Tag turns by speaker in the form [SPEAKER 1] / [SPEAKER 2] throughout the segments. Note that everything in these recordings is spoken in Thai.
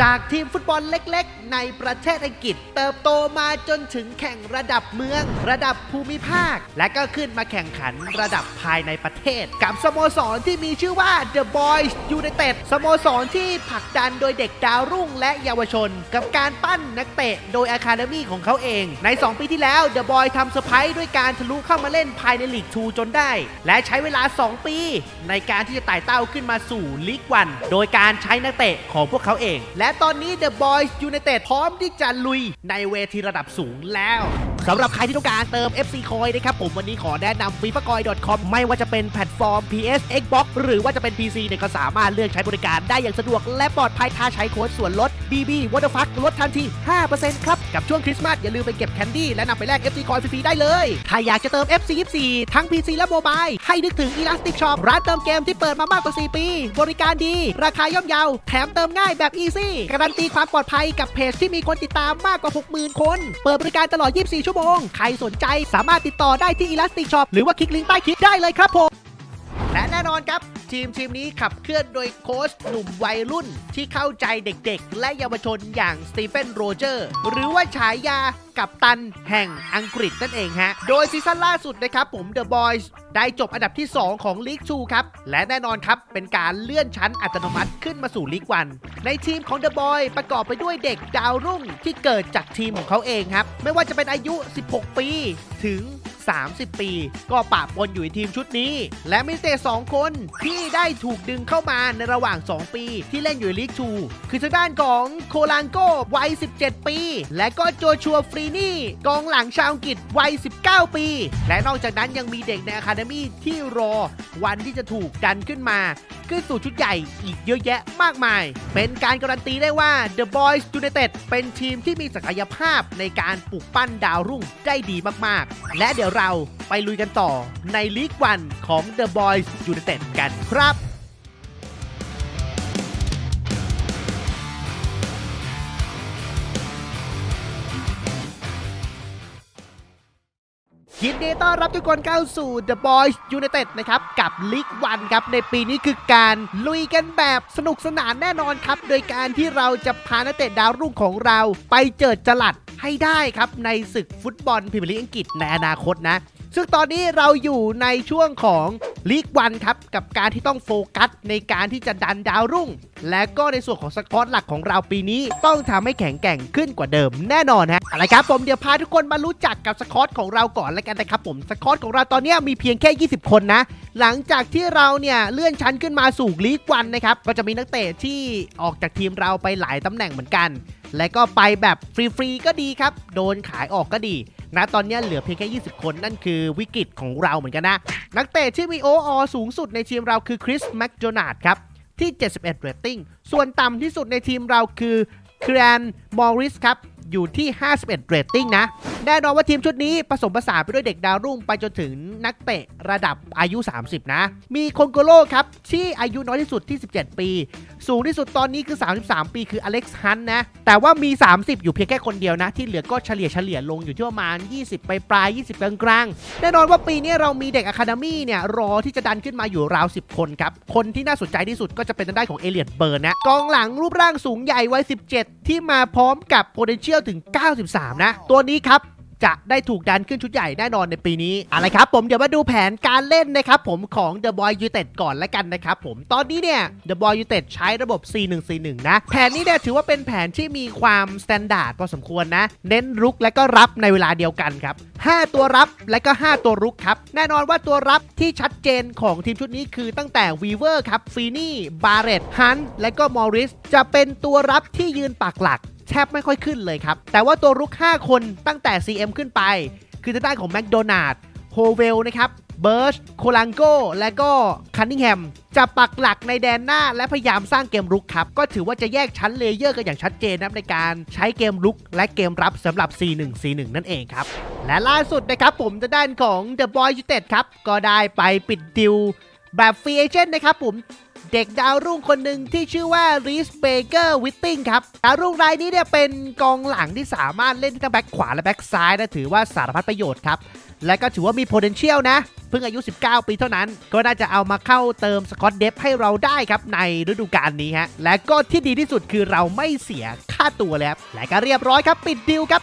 [SPEAKER 1] จากทีมฟุตบอลเล็กๆ ในประเทศอังกฤษ เติบโตมาจนถึงแข่งระดับเมือง ระดับภูมิภาค และก็ขึ้นมาแข่งขันระดับภายในประเทศ กับสโมสรที่มีชื่อว่า The Boys United สโมสรที่ผลักดันโดยเด็กดาวรุ่งและเยาวชน กับการปั้นนักเตะโดยอาคาเดมี่ของเขาเอง ใน 2 ปีที่แล้ว The Boys ทำเซอร์ไพรส์ด้วยการทะลุเข้ามาเล่นภายในลีก2จนได้ และใช้เวลา 2 ปี ในการที่จะไต่เต้าขึ้นมาสู่ลีกวันโดยการใช้นักเตะของพวกเขาเองและตอนนี้ The Boys United พร้อมที่จะลุยในเวทีระดับสูงแล้ว สำหรับใครที่ต้องการเติม FC Coin นะครับผมวันนี้ขอแนะนำ f i f a c o i n c o m ไม่ว่าจะเป็นแพลตฟอร์ม PS Xbox หรือว่าจะเป็น PC เนี่ยก็สามารถเลือกใช้บริการได้อย่างสะดวกและปลอดภัยถ้าใช้โค้ดส่วนลด BB w a t e r f u c k ลดทันที 5%ครับ กับช่วงคริสต์มาสอย่าลืมไปเก็บแคนดี้และนำไปแลก FC Coin ฟรีๆได้เลย ถ้าอยากจะเติม FC 24ทั้ง PC และโมบายให้นึกถึง Elastic Shop ร้านเติมเกมที่เปิดมามากกว่า 4 ปี บริการดี ราคาย่อมเยาแถมเติมง่ายแบบ Easy การันตีความปลอดภัยกับเพจที่มีคนติดตามมากกว่า 60,000 คน เปิดบริการตลอด 24 ชั่วโมง ใครสนใจสามารถติดต่อได้ที่ Elastic Shop หรือว่าคลิกลิงก์ใต้คลิปได้เลยครับผม และแน่นอนครับ ทีมทีมนี้ขับเคลื่อนโดยโค้ชหนุ่มวัยรุ่น ที่เข้าใจเด็กๆ และเยาวชนอย่างสตีเฟนโรเจอร์ หรือว่าฉายา กับตันแห่งอังกฤษนั่นเองฮะ โดยซีซั่นล่าสุดนะครับผม The Boys ได้จบอันดับที่ 2 ของลีก2ครับ และแน่นอนครับ เป็นการเลื่อนชั้นอัตโนมัติขึ้นมาสู่ลีกวัน ในทีมของ The Boy ประกอบไปด้วยเด็กดาวรุ่งที่เกิดจากทีมของเขาเองครับ ไม่ว่าจะเป็นอายุ 16 ปี ถึง 30 ปี ก็ปะปนอยู่ในทีมชุดนี้ และมีเตะ2คนที่ได้ถูกดึงเข้ามาในระหว่าง 2 ปีที่เล่นอยู่ในลีกทูคือทางด้านของโคลังโกวัย 17 ปี และก็โจชัวฟรีนี่ กองหลังชาวอังกฤษวัย 19 ปี และนอกจากนั้นยังมีเด็กในอะคาเดมี่ที่รอวันที่จะถูกดันขึ้นมา ขึ้นสู่ชุดใหญ่อีกเยอะแยะมากมาย เป็นการการันตีได้ว่า The Boys United เป็นทีมที่มีศักยภาพในการปลูกปั้นดาวรุ่งได้ดีมากๆ และเดี๋ยวเราไปลุยกันต่อในลีกวันของ The Boys United กันครับยินดีต้อนรับทุกคนเข้าสู่ The Boys United นะครับ กับลีกวันครับ ในปีนี้คือการลุยกันแบบสนุกสนานแน่นอนครับ โดยการที่เราจะพานักเตะดาวรุ่งของเรา ไปเจิดจลัด ให้ได้ครับในศึกฟุตบอลพรีเมียร์ลีกอังกฤษในอนาคตนะ ซึ่งตอนนี้เราอยู่ในช่วงของลีกวันครับ กับการที่ต้องโฟกัสในการที่จะดันดาวรุ่ง และก็ในส่วนของสกอตหลักของเราปีนี้ต้องทำให้แข็งแกร่งขึ้นกว่าเดิมแน่นอนฮะอะไรครับผมเดี๋ยวพาทุกคนมารู้จักกับสกอตของเราก่อนแล้วกันนะครับผมสกอตของเราตอนนี้มีเพียงแค่ 20 คนนะหลังจากที่เราเนี่ยเลื่อนชั้นขึ้นมาสู่ลีกวันนะครับก็จะมีนักเตะที่ออกจากทีมเราไปหลายตำแหน่งเหมือนกัน และก็ไปแบบฟรีๆก็ดีครับ โดนขายออกก็ดี นะตอนนี้เหลือเพียงแค่ 20 คนนั่นคือวิกฤตของเราเหมือนกันนะ นักเตะที่มีโออสูงสุดในทีมเราคือคริสแมคโจนาดครับ ที่ 71เรตติ้ง ส่วนต่ำที่สุดในทีมเราคือแครนมอริสครับอยู่ที่ 51 เรตติ้งนะ แน่นอนว่าทีมชุดนี้ผสมผสานไปด้วยเด็กดาวรุ่งไปจนถึงนักเตะระดับอายุ 30 นะ มีคงโกโลครับ ที่อายุน้อยที่สุดที่ 17 ปี สูงที่สุดตอนนี้คือ 33 ปีคืออเล็กซ์ฮันนะ แต่ว่ามี 30 อยู่เพียงแค่คนเดียวนะ ที่เหลือก็เฉลี่ยเฉลี่ยลงอยู่ที่ประมาณ 20 ไปปลาย 20 กลางกลางแน่นอนว่าปีนี้เรามีเด็กอะคาเดมี่เนี่ย รอที่จะดันขึ้นมาอยู่ราว 10 คนครับ คนที่น่าสนใจที่สุดก็จะเป็นทางด้านของเอเลียดเบิร์นนะกองหลังรูปร่างสูงใหญ่วัย 17 ที่มาพร้อมกับ potential ถึง 93 นะ ตัวนี้ครับ จะได้ถูกดันขึ้นชุดใหญ่แน่นอนในปีนี้อะไรครับผมเดี๋ยวมาดูแผนการเล่นนะครับผมของ The Boy United ก่อนละกันนะครับผมตอนนี้เนี่ย The Boy United ใช้ระบบ4-1-4-1 นะ แผนนี้เนี่ยถือว่าเป็นแผนที่มีความสแตนดาร์ดพอสมควรนะ เน้นรุกและก็รับในเวลาเดียวกันครับ 5 ตัวรับและก็ 5 ตัวรุกครับ แน่นอนว่าตัวรับที่ชัดเจนของทีมชุดนี้คือตั้งแต่วีเวอร์ครับฟีนี่บาร์เรตฮันและก็มอริสจะเป็นตัวรับที่ยืนปากหลัก แทบไม่ค่อยขึ้นเลยครับ แต่ว่าตัวรุก 5 คนตั้งแต่ CM ขึ้นไป คือทางด้านของแมคโดนัลด์โฮเวลนะครับเบิร์ชโคลังโกและก็คันนิงแฮม จะปักหลักในแดนหน้าและพยายามสร้างเกมรุกครับ ก็ถือว่าจะแยกชั้นเลเยอร์กันอย่างชัดเจนนะครับในการใช้เกมรุกและเกมรับสำหรับ C1 C1 นั่นเองครับ และล่าสุดนะครับผมทางด้านของ The Boy United ครับ ก็ได้ไปปิดดิวแบบฟรีเอเจนต์นะครับผม เด็กดาวรุ่งคนหนึ่งที่ชื่อว่ารีสเบเกอร์วิตติงครับดาวรุ่งรายนี้เนี่ยเป็นกองหลังที่สามารถเล่นทั้งแบ็คขวาและแบ็คซ้ายนะถือว่าสารพัดประโยชน์ครับ และก็ถือว่ามี potential นะ เพิ่งอายุ 19 ปีเท่านั้น ก็น่าจะเอามาเข้าเติมสกอตเดฟให้เราได้ครับในฤดูกาลนี้ฮะและก็ที่ดีที่สุดคือเราไม่เสียค่าตัวแล้วและก็เรียบร้อยครับปิดดีลครับ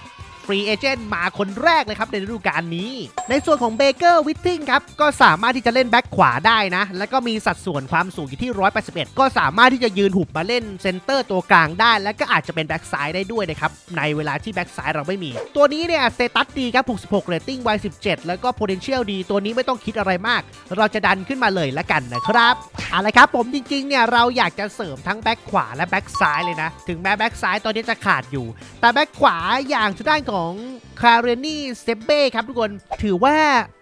[SPEAKER 1] รีเอเจนต์มาคนแรกเลยครับในฤดูกาลนี้ ในส่วนของเบเกอร์วิตติงครับ ก็สามารถที่จะเล่นแบ็คขวาได้นะ แล้วก็มีสัดส่วนความสูงอยู่ที่ 181 ก็สามารถที่จะยืนหุบมาเล่นเซนเตอร์ตัวกลางได้ และก็อาจจะเป็นแบ็คซ้ายได้ด้วยนะครับ ในเวลาที่แบ็คซ้ายเราไม่มี ตัวนี้เนี่ยสเตตัสดีครับ 66เรตติ้ง Y17 แล้วก็ potential ดี ตัวนี้ไม่ต้องคิดอะไรมาก เราจะดันขึ้นมาเลยละกันนะครับอาละครับผมจริงๆเนี่ยเราอยากจะเสริมทั้งแบ็คขวาและแบ็คซ้ายเลยนะ ถึงแม้แบ็คซ้ายตอนนี้จะขาดอยู่ แต่แบ็คขวาอย่างทางด้านของคาเรนี่เซเบ้ครับทุกคน ถือว่า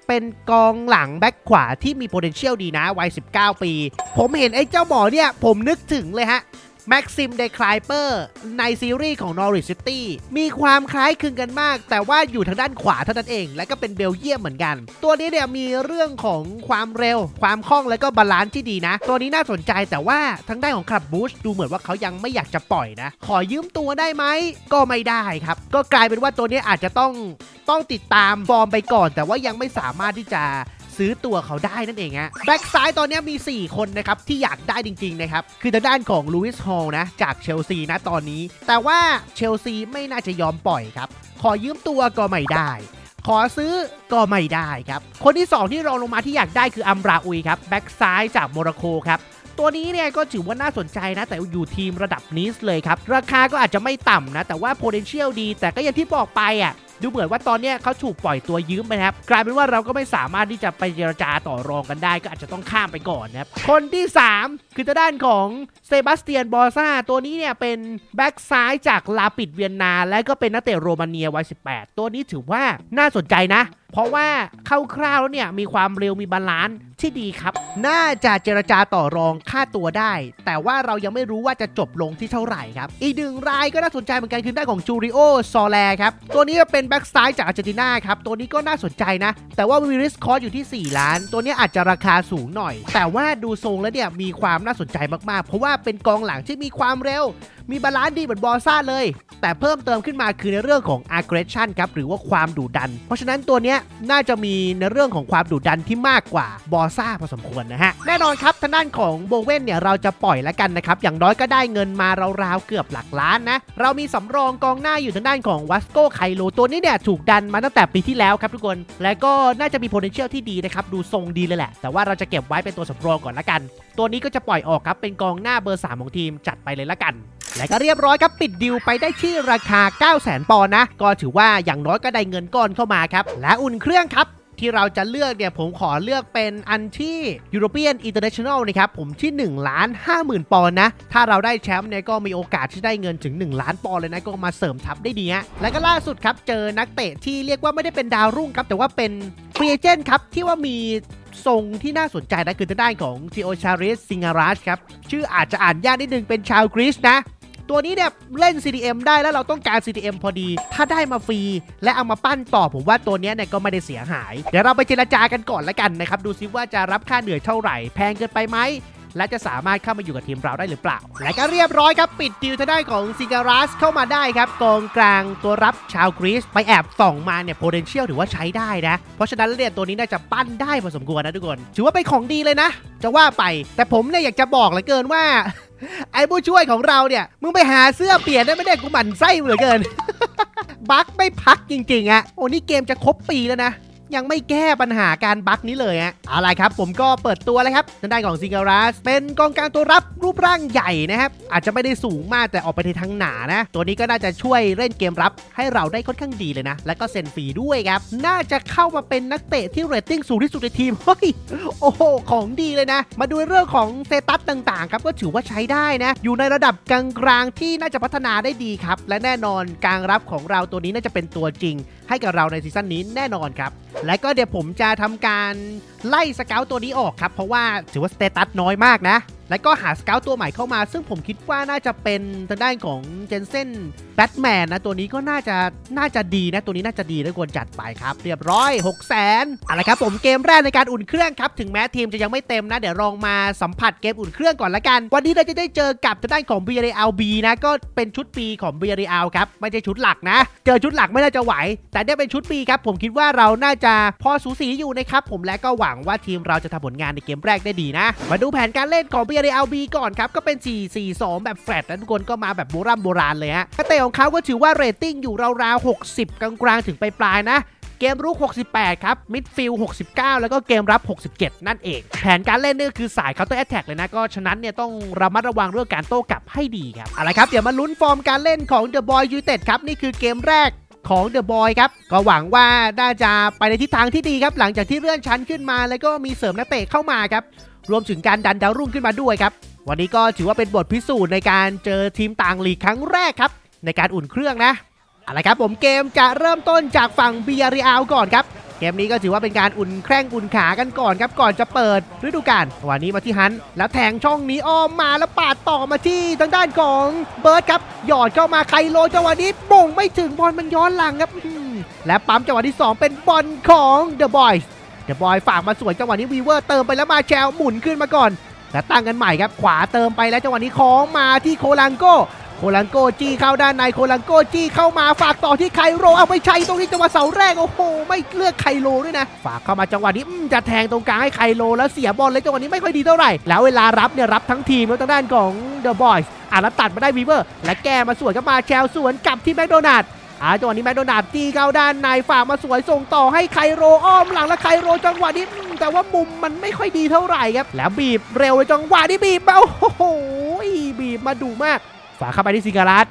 [SPEAKER 1] เป็นกองหลังแบ็คขวาที่มี potential ดีนะ วัย 19 ปี ผมเห็นไอ้เจ้าหมอเนี่ย ผมนึกถึงเลยฮะ แม็กซิมเดคลายเปอร์ในซีรีส์ของ Norwich City มีความคล้ายคลึงกันมาก แต่ว่าอยู่ทางด้านขวาเท่านั้นเอง และก็เป็นเบลเยียมเหมือนกัน ตัวนี้เนี่ยมีเรื่องของความเร็ว ความคล่องและก็บาลานซ์ที่ดีนะ ตัวนี้น่าสนใจแต่ว่าทางด้านของคลับบูชดูเหมือนว่าเขายังไม่อยากจะปล่อยนะ ขอยืมตัวได้ไหมก็ไม่ได้ครับ ก็กลายเป็นว่าตัวนี้อาจจะต้องต้องติดตามฟอร์มไปก่อน แต่ว่ายังไม่สามารถที่จะ ซื้อตัวเขาได้นั่นเองฮะแบ็กซ้ายตอนนี้มี 4 คนนะครับ ที่อยากได้จริง ๆ นะครับ คือทางด้านของลูอิสฮอลนะ จากเชลซีนะตอนนี้ แต่ว่าเชลซีไม่น่าจะยอมปล่อยครับ ขอยืมตัวก็ไม่ได้ขอซื้อก็ไม่ได้ครับ คนที่ 2 ที่รองลงมาที่อยากได้คืออัมราอุยครับแบ็กซ้ายจากโมร็อกโกครับ ตัวนี้เนี่ยก็ถือว่าน่าสนใจนะ แต่อยู่ทีมระดับนิสเลยครับ ราคาก็อาจจะไม่ต่ำนะ แต่ว่า potential ดี แต่ก็อย่างที่บอกไปอะ ดูเหมือนว่าตอนเนี้ยเขาถูกปล่อยตัวยืมไปนะครับกลายเป็นว่าเราก็ไม่สามารถที่จะไปเจรจาต่อรองกันได้ ก็อาจจะต้องข้ามไปก่อนนะครับคนที่ 3 คือทางด้านของเซบาสเตียนบอซ่าตัวนี้เนี่ยเป็นแบ็กซ้ายจากลาปิดเวียนนา และก็เป็นนักเตะโรมาเนียวัย 18 ตัวนี้ถือว่าน่าสนใจนะเพราะว่าคร่าวๆแล้วเนี่ยมีความเร็วมีบาลานซ์ที่ดีครับ น่าจะเจรจาต่อรองค่าตัวได้ แต่ว่าเรายังไม่รู้ว่าจะจบลงที่เท่าไหร่ครับ อีกหนึ่งรายก็น่าสนใจเหมือนกันคือด้านของจูริโอซอแลครับ ตัวนี้เป็นแบ็กซ้ายจากอาร์เจนตินาครับ ตัวนี้ก็น่าสนใจนะ แต่ว่ามีริสคอร์อยู่ที่ 4 ล้าน ตัวนี้อาจจะราคาสูงหน่อย แต่ว่าดูทรงแล้วเนี่ยมีความน่าสนใจมากๆ เพราะว่าเป็นกองหลังที่มีความเร็ว มีบาลานซ์ดีเหมือนบอซ่าเลย แต่เพิ่มเติมขึ้นมาคือในเรื่องของ aggression ครับหรือว่าความดุดัน เพราะฉะนั้นตัวเนี้ยน่าจะมีในเรื่องของความดุดันที่มากกว่าบอซ่าพอสมควรนะฮะแน่นอนครับทางด้านของโบเว่นเนี่ยเราจะปล่อยแล้วกันนะครับอย่างน้อยก็ได้เงินมาราวๆเกือบหลักล้านนะเรามีสำรองกองหน้าอยู่ทางด้านของวัสโกไคโลตัวนี้เนี่ยถูกดันมาตั้งแต่ปีที่แล้วครับทุกคน และก็น่าจะมี potential ที่ดีนะครับดูทรงดีเลยแหละ แต่ว่าเราจะเก็บไว้เป็นตัวสำรองก่อนละกัน ตัวนี้ก็จะปล่อยออกครับเป็นกองหน้าเบอร์ 3 ของทีมจัดไปเลยละกัน และก็เรียบร้อยครับปิดดิวไปได้ที่ราคา 9 0 0 0 0 0ปอนด์นะ ก็ถือว่าอย่างน้อยก็ได้เงินก้อนเข้ามาครับ และอุ่นเครื่องครับที่เราจะเลือกเนี่ยผมขอเลือกเป็นอันที่ European International นะครับผมที่ 1 ล้าน 5 0,000 ปอนด์นะ ถ้าเราได้แชมป์เนี่ยก็มีโอกาสที่ได้เงินถึง 1 ล้านปอนด์เลยนะ ก็มาเสริมทัพได้ดีฮะและก็ล่าสุดครับ เจอนักเตะที่เรียกว่าไม่ได้เป็นดาวรุ่งครับ แต่ว่าเป็นฟรีเอเจนต์ครับ ที่ว่ามีทรงที่น่าสนใจนะคือทางด้านของทีโอชาริสซิงารัสครับ ชื่ออาจจะอ่านยากนิดนึงเป็นชาวกรีซนะ ตัวนี้เนี่ยเล่น CDM ได้แล้วเราต้องการ CDM พอดี ถ้าได้มาฟรีและเอามาปั้นต่อผมว่าตัวนี้เนี่ยก็ไม่ได้เสียหาย เดี๋ยวเราไปเจรจากันก่อนละกันนะครับ ดูซิว่าจะรับค่าเหนื่อยเท่าไหร่ แพงเกินไปไหมและจะสามารถเข้ามาอยู่กับทีมเราได้หรือเปล่า และก็เรียบร้อยครับ ปิดดิวทางด้านของซิการัสเข้ามาได้ครับกองกลางตัวรับชาวกรีซไปแอบส่องมาเนี่ย potential ถือว่าใช้ได้นะ เพราะฉะนั้นแล้วเนี่ยตัวนี้น่าจะปั้นได้พอสมควรนะทุกคน ถือว่าเป็นของดีเลยนะ จะว่าไป แต่ผมเนี่ยอยากจะบอกเหลือเกินว่า ไอ้ผู้ช่วยของเราเนี่ย มึงไปหาเสื้อเปลี่ยนได้ไม่ได้กูหมั่นไส้เหลือเกิน บั๊กไม่พักจริงๆอะโอ้นี่เกมจะครบปีแล้วนะ ยังไม่แก้ปัญหาการบั๊กนี้เลยอะเอาล่ะครับ ผมก็เปิดตัวแล้วครับทางด้านของซิง g ารัสเป็นกองกลางตัวรับรูปร่างใหญ่นะครับ อาจจะไม่ได้สูงมากแต่ออกไปในทางหนานะ ตัวนี้ก็น่าจะช่วยเล่นเกมรับให้เราได้ค่อนข้างดีเลยนะ และก็เซ็นฟรีด้วยครับ น่าจะเข้ามาเป็นนักเตะที่เรตติ้งสูงที่สุดในทีมเฮ้ยโอ้โหของดีเลยนะ มาดูเรื่องของเซตัสต่างๆครับก็ถือว่าใช้ได้นะ อยู่ในระดับกลางๆที่น่าจะพัฒนาได้ดีครับและแน่นอนการรับของเราตัวนี้น่าจะเป็นตัวจริง ให้กับเราในซีซั่นนี้แน่นอนครับ และก็เดี๋ยวผมจะทำการไล่สเกลตัวนี้ออกครับ เพราะว่าถือว่าสเตตัสน้อยมากนะ แล้วก็หาสเกลตัวใหม่เข้ามา ซึ่งผมคิดว่าน่าจะเป็นทางด้านของเจนเซนแบทแมนนะ ตัวนี้ก็น่าจะน่าจะดีนะ ตัวนี้น่าจะดีแล้วควรจัดไปครับ เรียบร้อย 6 0 0 0 0นอะไรครับผมเกมแรกในการอุ่นเครื่องครับ ถึงแม้ทีมจะยังไม่เต็มนะ เดี๋ยวลองมาสัมผัสเกมอุ่นเครื่องก่อนละกัน วันนี้เราจะได้เจอกับทางด้านของ b r l B นะก็เป็นชุดปีของ b r l ครับไม่ใช่ชุดหลักนะ เจอชุดหลักไม่น่าจะไหว แต่ได้เป็นชุดปีครับผมคิดว่าเราน่าจะพอสูสีอยู่นะครับผมและก็ไหววังว่าทีมเราจะทำผลงานในเกมแรกได้ดีนะ มาดูแผนการเล่นของ b r l b ก่อนครับก็เป็น 4-4-2 แบบแฟลตนะทุกคนก็มาแบบโบราณโบราณเลยฮะนักเตะของเขาก็ถือว่าเรตติ้งอยู่ราวๆ60 กลางๆถึงปลายๆนะเกมรุก 68 ครับ มิดฟิลด์69 แล้วก็เกมรับ 67 นั่นเอง แผนการเล่นเนี่ยคือสาย counter attack เลยนะ ก็ฉะนั้นเนี่ยต้องระมัดระวังเรื่องการโต้กลับให้ดีครับอาละครับ เดี๋ยวมาลุ้นฟอร์มการเล่นของ The Boy United ครับ นี่คือเกมแรก ของ The Boy ครับ ก็หวังว่าน่าจะไปในทิศทางที่ดีครับ หลังจากที่เลื่อนชั้นขึ้นมา แล้วก็มีเสริมนักเตะเข้ามาครับ รวมถึงการดันดาวรุ่งขึ้นมาด้วยครับ วันนี้ก็ถือว่าเป็นบทพิสูจน์ในการเจอทีมต่างลีกครั้งแรกครับ ในการอุ่นเครื่องนะ อาละครับผมเกมจะเริ่มต้นจากฝั่งเบียริอาลก่อนครับ เกมนี้ก็ถือว่าเป็นการอุ่นแข้งอุ่นขากันก่อนครับ ก่อนจะเปิดฤดูกาลวันนี้มาที่ฮันแล้วแทงช่องนี้อ้อมมาแล้วปาดต่อมาที่ทางด้านของเบิร์ดครับ หยอดเข้ามาไคโลจังหวะนี้บ่งไม่ถึงบอลมันย้อนหลังครับ และปั๊มจังหวะที่ 2 เป็นบอลของเดอะบอยส์เดอะบอยฝากมาสวยจังหวะนี้วีเวอร์เติมไปแล้วมาแชลหมุนขึ้นมาก่อนและตั้งกันใหม่ครับขวาเติมไปแล้วจังหวะนี้คล้องมาที่โคลังโก โคลังโกจี้เข้าด้านในโคลังโกจี้เข้ามาฝากต่อที่ไคโรเอาไปใช้ตรงนี้จังหวะเสาแรกโอ้โหไม่เลือกไคโรด้วยนะ ฝากเข้ามาจังหวะนี้จะแทงตรงกลางให้ไคโรแล้วเสียบอลเลยจังหวะนี้ไม่ค่อยดีเท่าไหร่แล้วเวลารับเนี่ยรับทั้งทีมแล้วทางด้านของเดอะบอยส์อะแล้วตัดมาได้วีเวอร์ และแกมาสวนกับมาแชลสวนกลับที่แมคโดนัลด์อ่าจังหวะนี้แมคโดนัลด์จี้เข้าด้านในฝากมาสวยส่งต่อให้ไคโรอ้อมหลังแล้วไคโรจังหวะนี้แต่ว่ามุมมันไม่ค่อยดีเท่าไหร่ครับแล้วบีบเร็วเลยจังหวะนี้บีบมาโอ้โหบีบมาดุมาก ฝาเข้าไปที่ซิการัส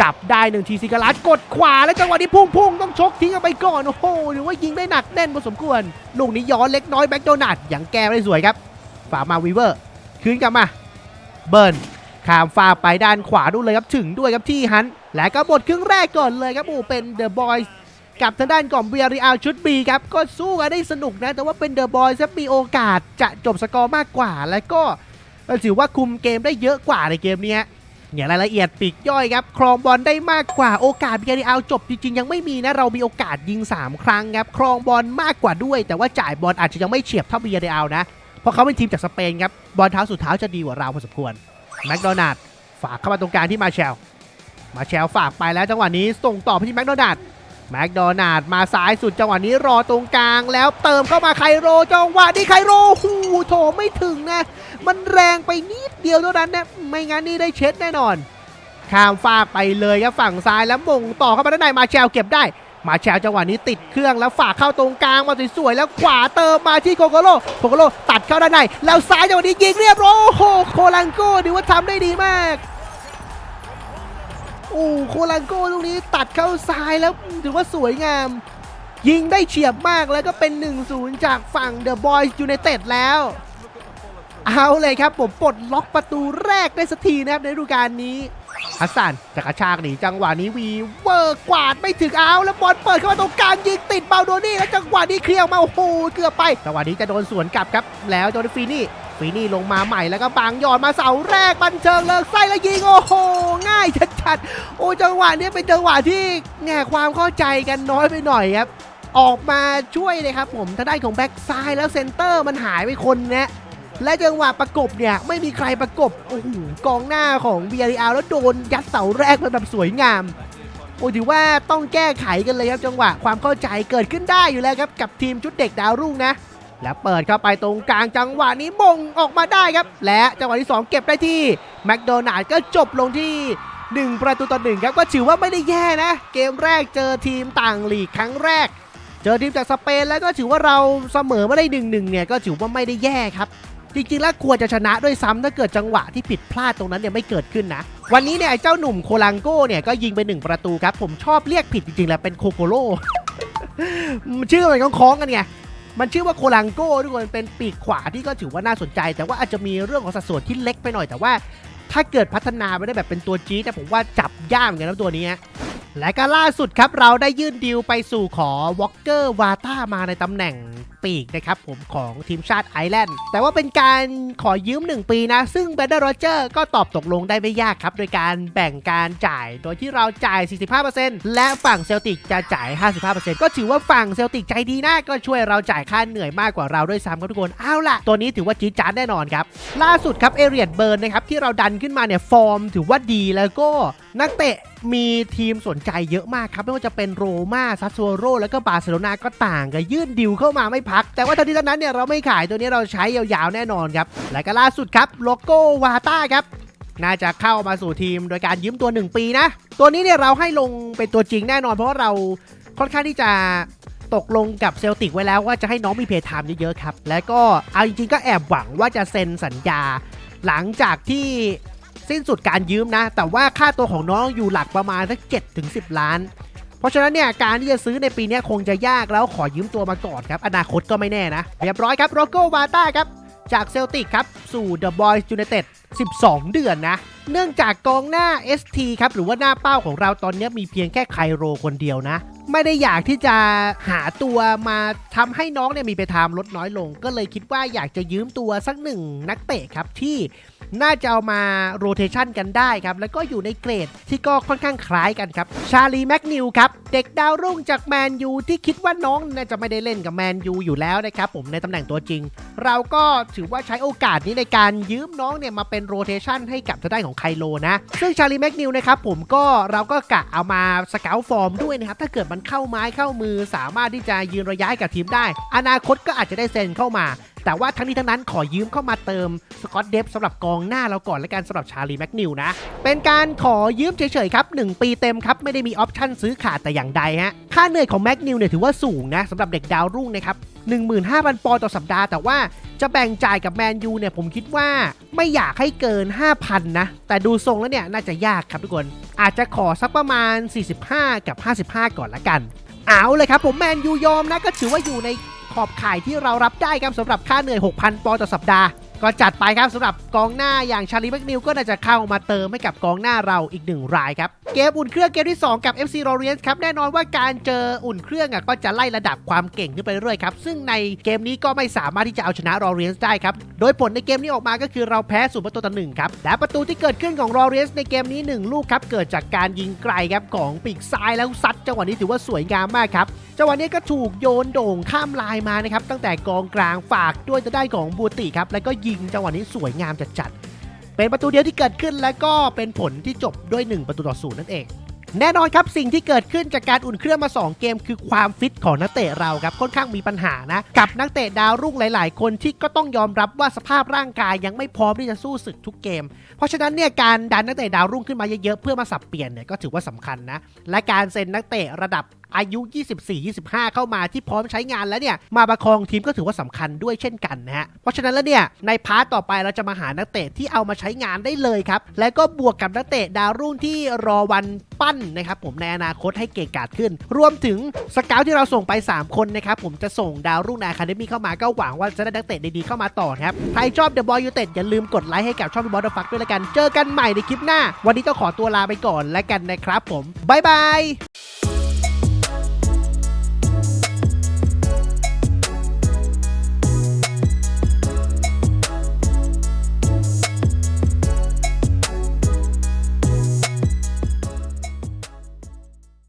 [SPEAKER 1] จับได้หนึ่งทีซิกาลัสกดขวาแล้วจังหวะนี้พุ่งพุ่งๆต้องชกทิ้งเอาไปก่อน โอ้โหหรือว่ายิงได้หนักแน่นพอสมควร ลูกนี้ย้อนเล็กน้อยแบ็คโดนัทอย่างแก้ไม่ได้สวยครับ ฝามาวีเวอร์ คืนกลับมา เบิร์นข้ามฝาไปด้านขวาดูเลยครับ ถึงด้วยครับที่ฮัน และก็บทครึ่งแรกก่อนเลยครับ โอ้เป็นเดอะบอยส์กับทางด้านกล่อมเบียริอาชุดบีครับ ก็สู้กันได้สนุกนะ แต่ว่าเป็นเดอะบอยส์มีโอกาสจะจบสกอร์มากกว่า และก็ถือว่าคุมเกมได้เยอะกว่าในเกมนี้ ฮะอย่างรายละเอียดปีกย่อยครับ ครองบอลได้มากกว่าโอกาสเบียร์เอาจบจริงๆ ยังไม่มีนะ เรามีโอกาสยิง 3 ครั้งครับ ครองบอลมากกว่าด้วย แต่ว่าจ่ายบอลอาจจะยังไม่เฉียบเท่าเบียร์เอานะ เพราะเขาเป็นทีมจากสเปนครับ บอลเท้าสุดเท้าจะดีกว่าเราพอสมควรแม็กโดนัลด์ฝากเข้ามาตรงกลางที่มาแชล มาแชลฝากไปแล้วจังหวะนี้ส่งต่อไปที่แม็กโดนัลด์ แม็กโดนัลด์มาซ้ายสุดจังหวะนี้รอตรงกลาง แล้วเติมเข้ามาไคโรจังหวะนี้ไคโรหูโถไม่ถึงนะ มันแรงไปนิดเดียวเท่านั้นนะไม่งั้นนี่ได้เช็ดแน่นอน ข้ามฟากไปเลยครับฝั่งซ้ายแล้วมงต่อเข้ามาด้านในมาแชลเก็บได้มาแชลจังหวะนี้ติดเครื่องแล้วฝากเข้าตรงกลางมาสวยๆแล้วขวาเติมมาที่โคโกโลโคโกโลตัดเข้าด้านในแล้วซ้ายจังหวะนี้ยิงเรียบร้อยโอ้โหโคลังโก้ถือว่าทำได้ดีมาก โอ้โคลังโก้ตรงนี้ตัดเข้าซ้ายแล้วถือว่าสวยงาม ยิงได้เฉียบมากแล้วก็เป็น 1-0 จากฝั่งเดอะบอยส์ยูไนเต็ดแล้ว เอาเลยครับผมปลดล็อกประตูแรกได้สักทีนะครับในฤดูกาลนี้ฮัสซันจะกระชากหนีจังหวะนี้วีเวอร์กวาดไม่ถึงเอาแล้วบอลเปิดเข้ามาตรงกลางยิงติดเบาโดนี่แล้วจังหวะนี้เคลียร์มาโอ้โหเกือบไปจังหวะนี้จะโดนสวนกลับครับ แล้วโดนฟีนี่ ฟีนี่ลงมาใหม่แล้วก็บางยอดมาเสาแรกบันเชิงเลิกไส้แล้วยิงโอ้โหง่ายชัดๆโอ้จังหวะนี้เป็นจังหวะที่แง่ความเข้าใจกันน้อยไปหน่อยครับ ออกมาช่วยเลยครับผมทางด้านของแบ็กซ้ายแล้วเซนเตอร์มันหายไปคนเนี้ยและจังหวะประกบเนี่ยไม่มีใครประกบโอ้โหกองหน้าของ v r อาแล้วโดนยัดเสาแรกแบบสวยงามโอ้ถือว่าต้องแก้ไขกันเลยครับจังหวะความเข้าใจเกิดขึ้นได้อยู่แล้วครับกับทีมชุดเด็กดาวรุ่งนะ แล้วเปิดเข้าไปตรงกลางจังหวะนี้มงออกมาได้ครับ และจังหวะที่ 2 เก็บได้ที่แมคโดนัลด์ก็จบลงที่ 1 ประตูต่อหนึ่งครับก็ถือว่าไม่ได้แย่นะ เกมแรกเจอทีมต่างลีกครั้งแรก เจอทีมจากสเปนแล้วก็ถือว่าเราเสมอมาได้หนึ่งหนึ่งเนี่ยก็ถือว่าไม่ได้แย่ครับจริงๆแล้วควรจะชนะด้วยซ้ำถ้าเกิดจังหวะที่ผิดพลาดตรงนั้นเนี่ยไม่เกิดขึ้นนะ วันนี้เนี่ยไอ้เจ้าหนุ่มโคลังโก้เนี่ยก็ยิงไปหนึ่งประตูครับ ผมชอบเรียกผิดจริงๆแล้วเป็นโคโกโลมันชื่อมันคล้องๆกันไง มันชื่อว่าโคลังโก้ทุกคนเป็นปีกขวาที่ก็ถือว่าน่าสนใจ แต่ว่าอาจจะมีเรื่องของสัดส่วนที่เล็กไปหน่อยแต่ว่า ถ้าเกิดพัฒนาไปได้แบบเป็นตัวจี๊ดแต่ผมว่าจับยากเหมือนกันนะตัวนี้และก็ล่าสุดครับเราได้ยื่นดีลไปสู่ขอวอลเกอร์วาต้ามาในตำแหน่งปีกนะครับผมของทีมชาติไอร์แลนด์ แต่ว่าเป็นการขอยืม 1 ปีนะ ซึ่งแบนเดอร์โรเจอร์ก็ตอบตกลงได้ไม่ยากครับ โดยการแบ่งการจ่ายโดยที่เราจ่าย 45%และฝั่งเซลติกจะจ่าย 55%ก็ถือว่าฝั่งเซลติกใจดีนะก็ช่วยเราจ่ายค่าเหนื่อยมากกว่าเราด้วยซ้ำครับทุกคนเอาล่ะ ตัวนี้ถือว่าจี๊ดจ๊าดแน่นอนครับล่าสุดครับเอเรียดเบิร์นนะครับที่เราดันขึ้นมาเนี่ยฟอร์มถือว่าดีแล้วก็นักเตะมีทีมสนใจเยอะมากครับไม่ว่าจะเป็นโรม่าซัสโซโรแล้วก็บาร์เซโลนาก็ต่างกันยื่นดิวเข้ามาไม่พัก แต่ว่าทันทีนั้นเนี่ยเราไม่ขายตัวนี้เราใช้ยาวๆแน่นอนครับ และก็ล่าสุดครับโลโก้วาต้าครับน่าจะเข้ามาสู่ทีมโดยการยืมตัว 1 ปีนะ ตัวนี้เนี่ยเราให้ลงเป็นตัวจริงแน่นอน เพราะว่าเราค่อนข้างที่จะตกลงกับเซลติกไว้แล้วว่าจะให้น้องมีเพย์ไทม์เยอะๆครับ และก็เอาจริงๆก็แอบหวังว่าจะเซ็นสัญญา หลังจากที่ สิ้นสุดการยืมนะ แต่ว่าค่าตัวของน้องอยู่หลักประมาณสัก7ถึง10ล้าน เพราะฉะนั้นเนี่ยการที่จะซื้อในปีนี้คงจะยากแล้วขอยืมตัวมาก่อนครับ อนาคตก็ไม่แน่นะ เรียบร้อยครับโรโกวาต้าครับจากเซลติกครับ สู่เดอะบอยส์ยูไนเต็ด12 เดือนนะ เนื่องจากกองหน้า ST ครับ หรือว่าหน้าเป้าของเราตอนนี้มีเพียงแค่ไคโรคนเดียวนะ ไม่ได้อยากที่จะหาตัวมาทำให้น้องเนี่ยมีไปไทม์ลดน้อยลง ก็เลยคิดว่าอยากจะยืมตัวสักหนึ่งนักเตะครับที่น่าจะเอามาโรเทชันกันได้ครับ แล้วก็อยู่ในเกรดที่ก็ค่อนข้างคล้ายกันครับ ชาลีแม็กนิวครับ เด็กดาวรุ่งจากแมนยูที่คิดว่าน้องน่าจะไม่ได้เล่นกับแมนยูอยู่แล้วนะครับผมในตำแหน่งตัวจริง เราก็ถือว่าใช้โอกาสนี้ในการยืมน้องเนี่ยมาเป็นโรเทชันให้กับทางด้านของไคโลนะ ซึ่งชาลีแม็กนิวนะครับผมก็เราก็กะเอามาสเกลฟอร์มด้วยนะครับถ้าเกิดมันเข้าไม้เข้ามือ สามารถที่จะยืนระยะให้กับทีมได้ อนาคตก็อาจจะได้เซ็นเข้ามา แต่ว่าทั้งนี้ทั้งนั้นขอยืมเข้ามาเติมสกอตเดฟสำหรับกองหน้าเราก่อนและกันสำหรับชาลีแม็กนิวนะ เป็นการขอยืมเฉยๆครับ 1 ปีเต็มครับ ไม่ได้มีออปชั่นซื้อขาดแต่อย่างใดฮะ ค่าเหนื่อยของแม็กนิวเนี่ยถือว่าสูงนะสำหรับเด็กดาวรุ่งนะครับ15,000 ปอนด์ต่อสัปดาห์แต่ว่าจะแบ่งจ่ายกับแมนยูเนี่ยผมคิดว่าไม่อยากให้เกิน 5,000 นะ แต่ดูทรงแล้วเนี่ยน่าจะยากครับทุกคน อาจจะขอสักประมาณ 45 กับ 55 ก่อนละกัน เอาเลยครับผมแมนยูยอมนะก็ถือว่าอยู่ใน ขอบข่ายที่เรารับได้ครับสำหรับค่าเหนื่อย 6,000 ปอนด์ต่อสัปดาห์ ก็จัดไปครับสำหรับกองหน้าอย่างชาลีแมกนิวก็น่าจะเข้ามาเติมให้กับกองหน้าเราอีกหนึ่งรายครับ เกมอุ่นเครื่องเกมที่ 2 กับ FC l o r i e n t ครับแน่นอนว่าการเจออุ่นเครื่องอะก็จะไล่ระดับความเก่งขึ้นไปเรื่อยครับซึ่งในเกมนี้ก็ไม่สามารถที่จะเอาชนะ l o r i e n t ได้ครับโดยผลในเกมนี้ออกมาก็คือเราแพ้สูประตูต่อหนึ่งครับและประตูที่เกิดขึ้นของ l o r i e n t ในเกมนี้ 1 ลูกครับเกิดจากการยิงไกลครับของปีกซ้ายแล้วซัดจังหวะนี้ถือว่าสวยงามมากครับจังหวะนี้ก็ถูกโยนโด่งข้ามลายมานะครับตั้งแต่กองกลางฝากด้วยจะได้ของบูติครับแล้วก็ยิงจังหวะนี้สวยงามจัดๆเป็นประตูเดียวที่เกิดขึ้นแล้วก็เป็นผลที่จบด้วย 1 ประตูต่อศูนย์นั่นเอง แน่นอนครับสิ่งที่เกิดขึ้นจากการอุ่นเครื่องมา 2 เกม คือความฟิตของนักเตะเราครับค่อนข้างมีปัญหานะ กับนักเตะดาวรุ่งหลาย ๆ คนที่ก็ต้องยอมรับว่าสภาพร่างกายยังไม่พร้อมที่จะสู้ศึกทุกเกม เพราะฉะนั้นเนี่ยการดันนักเตะดาวรุ่งขึ้นมาเยอะๆเพื่อมาสับเปลี่ยนเนี่ยก็ถือว่าสำคัญนะและการเซ็นนักเตะระดับ อายุ 24-25 เข้ามาที่พร้อมใช้งานแล้วเนี่ยมาประคองทีมก็ถือว่าสำคัญด้วยเช่นกันนะฮะเพราะฉะนั้นแล้วเนี่ยในพาร์ตต่อไปเราจะมาหานักเตะที่เอามาใช้งานได้เลยครับและก็บวกกับนักเตะดาวรุ่งที่รอวันปั้นนะครับผมในอนาคตให้เก่งกาจขึ้น รวมถึงสเกลที่เราส่งไป 3 คนนะครับผมจะส่งดาวรุ่งในอะคาเดมี่เข้ามาก็หวังว่าจะได้นักเตะดีๆเข้ามาต่อครับใครชอบเดอะบอยยูเต็ดอย่าลืมกดไลค์ให้กับช่องบอลฟักด้วยละกัน เจอกันใหม่ในคลิปหน้า วันนี้ต้องขอตัวลาไปก่อนแล้วกันนะครับผมบ๊ายบาย